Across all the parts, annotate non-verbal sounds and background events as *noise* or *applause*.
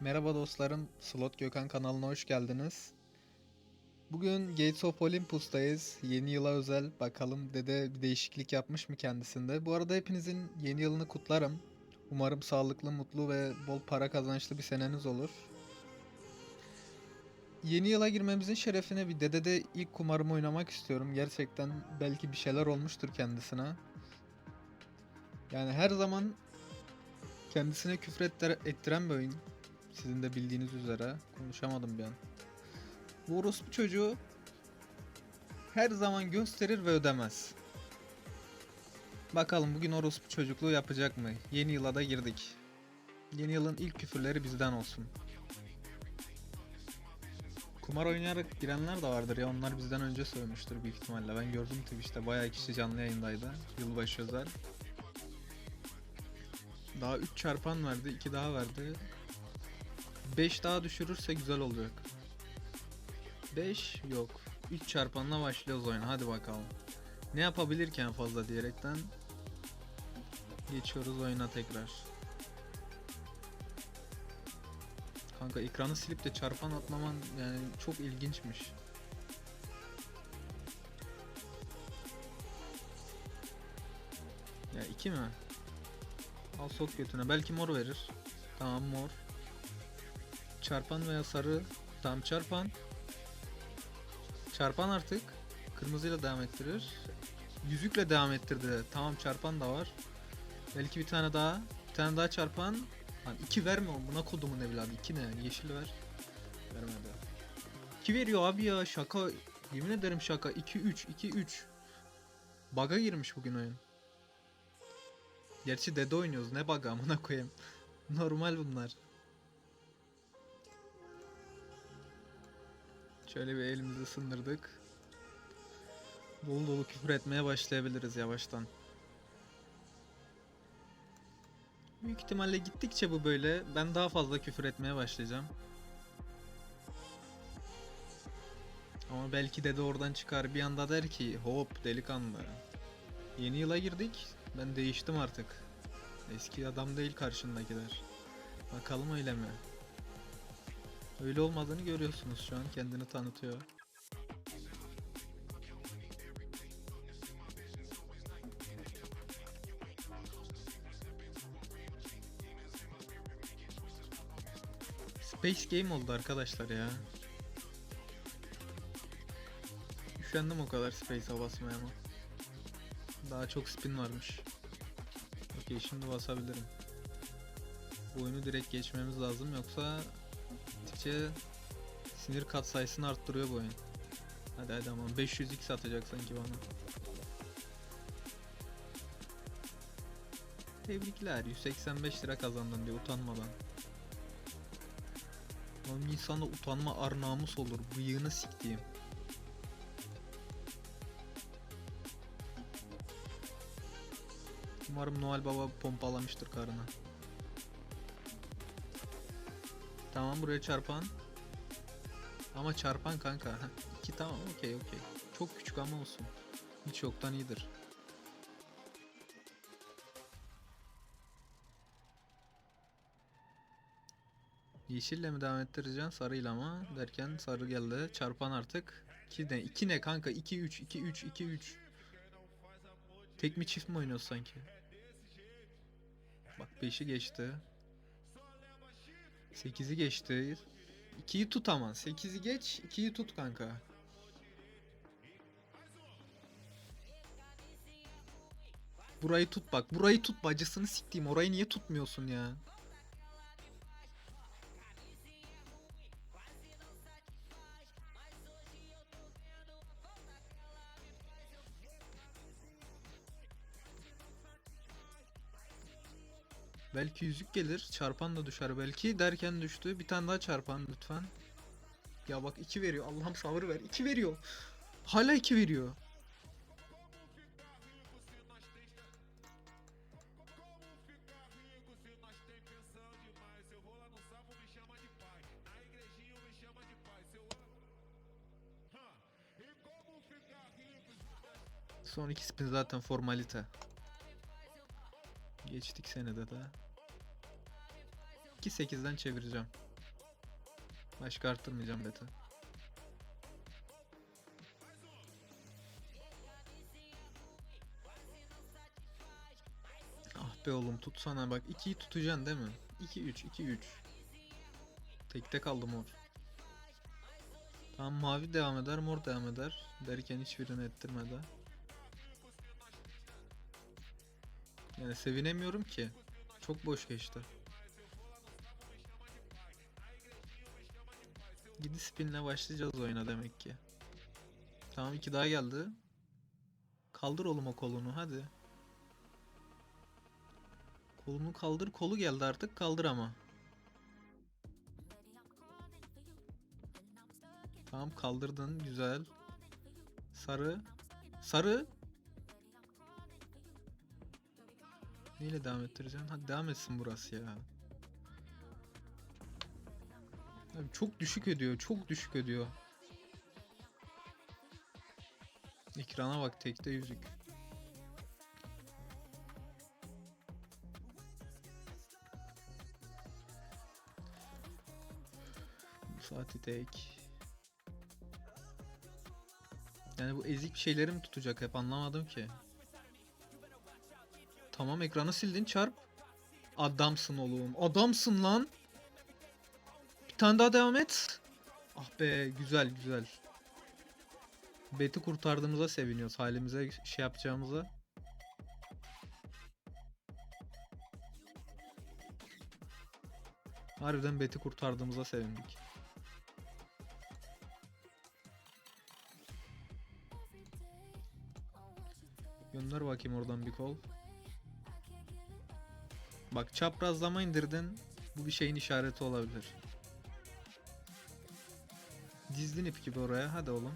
Merhaba dostlarım, Slot Gökhan kanalına hoş geldiniz. Bugün Gates of Olympus'tayız. Yeni yıla özel bakalım dede bir değişiklik yapmış mı kendisinde. Bu arada hepinizin yeni yılını kutlarım. Umarım sağlıklı, mutlu ve bol para kazançlı bir seneniz olur. Yeni yıla girmemizin şerefine bir dedede ilk kumarımı oynamak istiyorum. Gerçekten belki bir şeyler olmuştur kendisine. Yani her zaman kendisine küfür ettir- ettiren bir oyun. Sizin de bildiğiniz üzere. Konuşamadım an. Bu orospu çocuğu her zaman gösterir ve ödemez. Bakalım bugün orospu çocukluğu yapacak mı? Yeni yıla da girdik. Yeni yılın ilk küfürleri bizden olsun. Kumar oynayarak girenler de vardır ya onlar bizden önce sövmüştür büyük ihtimalle. Ben gördüm Twitch'te bayağı kişi canlı yayındaydı. Yılbaşı özel. Daha 3 çarpan verdi, 2 daha verdi. 5 daha düşürürse güzel olacak. 5 yok. 3 çarpanla başlıyoruz oyuna. Hadi bakalım. Ne yapabilir ki en fazla diyerekten geçiyoruz oyuna tekrar. Kanka ekranı silip de çarpan atmaman yani çok ilginçmiş. Ya 2 mi? Al sok götüne. Belki mor verir. Tamam mor. Çarpan veya sarı. Tamam çarpan. Çarpan artık. Kırmızıyla devam ettirir. Yüzükle devam ettirdi. Tamam çarpan da var. Belki bir tane daha. Bir tane daha çarpan. Lan iki verme. Buna kodumun evladı. İki ne? Yeşil ver. Vermedi. İki veriyor abi ya. Şaka. Yemin ederim şaka. 2 3 2 3. Baga girmiş bugün oyun. Gerçi dede oynuyoruz. Ne bug amına koyayım. *laughs* Normal bunlar. Şöyle bir elimizi sındırdık. Dolu dolu küfür etmeye başlayabiliriz yavaştan. Büyük ihtimalle gittikçe bu böyle ben daha fazla küfür etmeye başlayacağım. Ama belki dede oradan çıkar bir anda der ki hop delikanlı. Yeni yıla girdik. Ben değiştim artık. Eski adam değil karşındakiler. Bakalım öyle mi? Öyle olmadığını görüyorsunuz şu an kendini tanıtıyor. Space Game oldu arkadaşlar ya. Üşendim o kadar Space'a basmaya ama. Daha çok spin varmış. Okey şimdi basabilirim. Bu oyunu direkt geçmemiz lazım yoksa gittikçe sinir kat sayısını arttırıyor bu oyun. Hadi hadi aman 500x atacak sanki bana. Tebrikler 185 lira kazandın diye utanmadan. Oğlum insanda utanma ar namus olur bıyığını siktiğim. Umarım Noel Baba pompalamıştır karını. Tamam buraya çarpan. Ama çarpan kanka. İki tamam okey okey. Çok küçük ama olsun. Hiç yoktan iyidir. Yeşille mi devam ettireceksin sarıyla mı derken sarı geldi. Çarpan artık. 2 ne? 2 ne kanka? 2 3 2 3 2 3. Tek mi çift mi oynuyoruz sanki? Bak 5'i geçti. 8'i geçti. 2'yi tut ama. 8'i geç, 2'yi tut kanka. Burayı tut bak. Burayı tut bacısını siktiğim. Orayı niye tutmuyorsun ya? Belki yüzük gelir. Çarpan da düşer belki. Derken düştü. Bir tane daha çarpan lütfen. Ya bak 2 veriyor. Allah'ım sabır ver. 2 veriyor. Hala 2 veriyor. Son iki spin zaten formalite. Geçtik senede de. 2-8'den çevireceğim. Başka arttırmayacağım beti. Ah be oğlum tutsana bak 2'yi tutacaksın değil mi? 2 3 2 3. Tekte kaldı mor. Tamam mavi devam eder, mor devam eder. Derken hiçbirini ettirmedi. Yani sevinemiyorum ki. Çok boş geçti. Gidi spinle başlayacağız oyuna demek ki. Tamam iki daha geldi. Kaldır oğlum o kolunu hadi. Kolunu kaldır. Kolu geldi artık. Kaldır ama. Tamam kaldırdın. Güzel. Sarı. Sarı. Neyle devam ettireceksin? Hadi devam etsin burası ya. Abi çok düşük ödüyor. Çok düşük ödüyor. Ekrana bak tekte yüzük. Bu saati tek. Yani bu ezik şeyleri mi tutacak hep anlamadım ki. Tamam ekranı sildin çarp. Adamsın oğlum. Adamsın lan. Bir tane daha devam et. Ah be güzel güzel. Beti kurtardığımıza seviniyoruz. Halimize şey yapacağımıza. Harbiden Beti kurtardığımıza sevindik. Gönder bakayım oradan bir kol. Bak çaprazlama indirdin. Bu bir şeyin işareti olabilir. Dizdin ip gibi oraya. Hadi oğlum.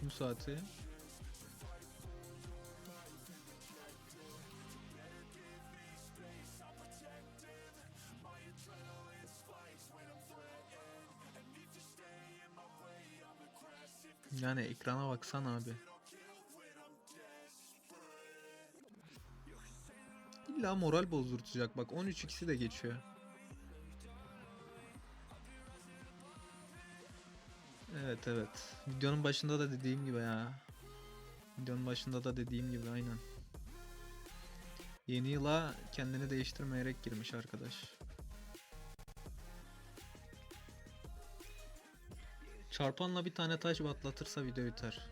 Kum saati. Yani ekrana baksana abi. İlla moral bozdurtacak bak 13 ikisi de geçiyor. Evet evet. Videonun başında da dediğim gibi ya. Videonun başında da dediğim gibi aynen. Yeni yıla kendini değiştirmeyerek girmiş arkadaş. Çarpanla bir tane taş atlatırsa video biter.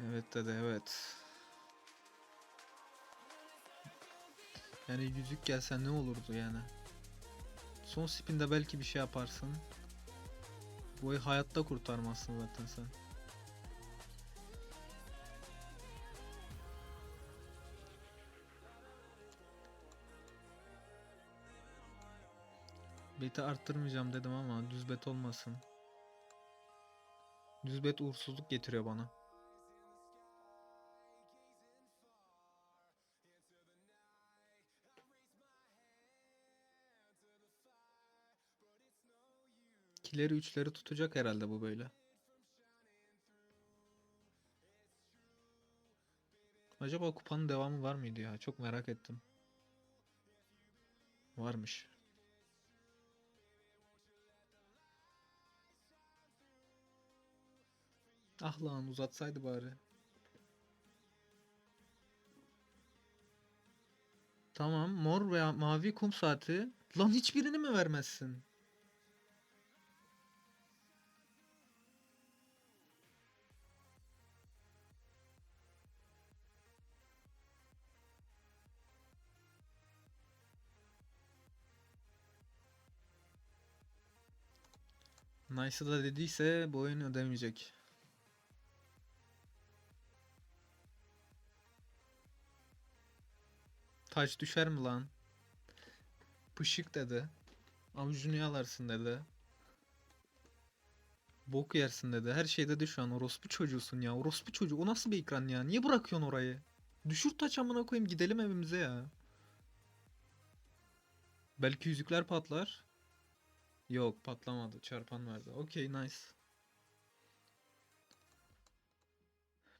Evet dede evet. Yani yüzük gelse ne olurdu yani. Son spinde belki bir şey yaparsın. Bu ayı hayatta kurtarmazsın zaten sen. Beti arttırmayacağım dedim ama düz bet olmasın. Düz bet uğursuzluk getiriyor bana. İkileri üçleri tutacak herhalde bu böyle. Acaba kupanın devamı var mıydı ya? Çok merak ettim. Varmış. Ah lan uzatsaydı bari. Tamam mor veya mavi kum saati. Lan hiçbirini mi vermezsin? Nice'ı da dediyse bu oyun ödemeyecek. Taş düşer mi lan? Pışık dedi. Avucunu yalarsın dedi. Bok yersin dedi. Her şeyde de şu an orospu çocuğusun ya. Orospu çocuğu. O nasıl bir ekran ya? Niye bırakıyorsun orayı? Düşür taç amına koyayım gidelim evimize ya. Belki yüzükler patlar. Yok patlamadı. Çarpan verdi. Okey nice.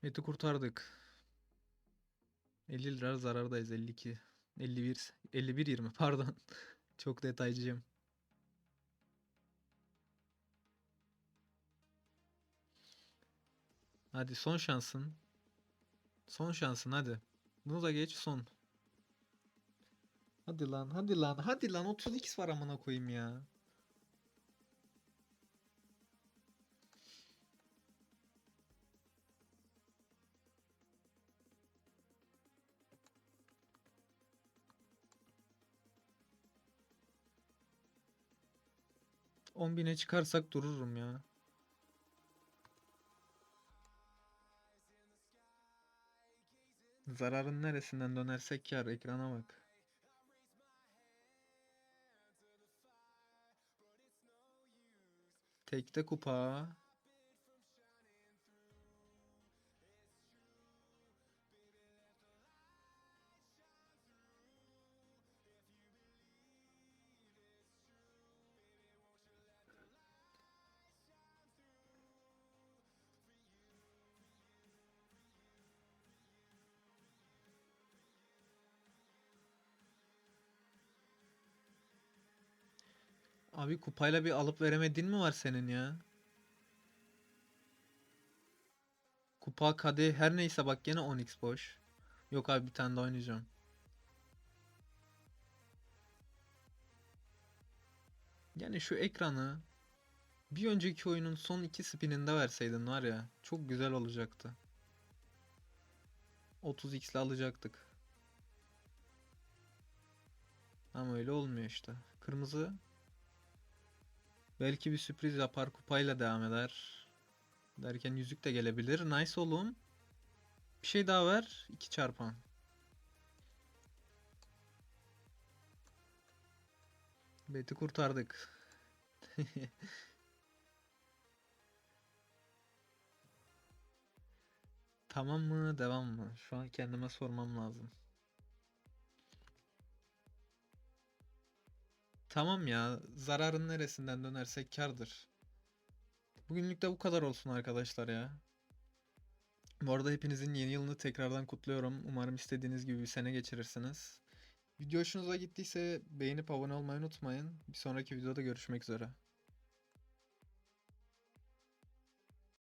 Meti kurtardık. 50 lira zarardayız 52. 51 51 20 pardon. Çok detaycıyım. Hadi son şansın. Son şansın hadi. Bunu da geç son. Hadi lan hadi lan hadi lan 30x var amına koyayım ya. On bine çıkarsak dururum ya. Zararın neresinden dönersek kar ekrana bak. Tekte kupa. Abi kupayla bir alıp veremediğin mi var senin ya? Kupa kadeh her neyse bak gene 10x boş. Yok abi bir tane daha oynayacağım. Yani şu ekranı bir önceki oyunun son iki spininde verseydin var ya çok güzel olacaktı. 30x ile alacaktık. Ama öyle olmuyor işte. Kırmızı belki bir sürpriz yapar kupayla devam eder. Derken yüzük de gelebilir. Nice oğlum. Bir şey daha ver. 2 çarpan. Beti kurtardık. *laughs* Tamam mı? Devam mı? Şu an kendime sormam lazım. Tamam ya. Zararın neresinden dönersek kârdır. Bugünlük de bu kadar olsun arkadaşlar ya. Bu arada hepinizin yeni yılını tekrardan kutluyorum. Umarım istediğiniz gibi bir sene geçirirsiniz. Video hoşunuza gittiyse beğenip abone olmayı unutmayın. Bir sonraki videoda görüşmek üzere.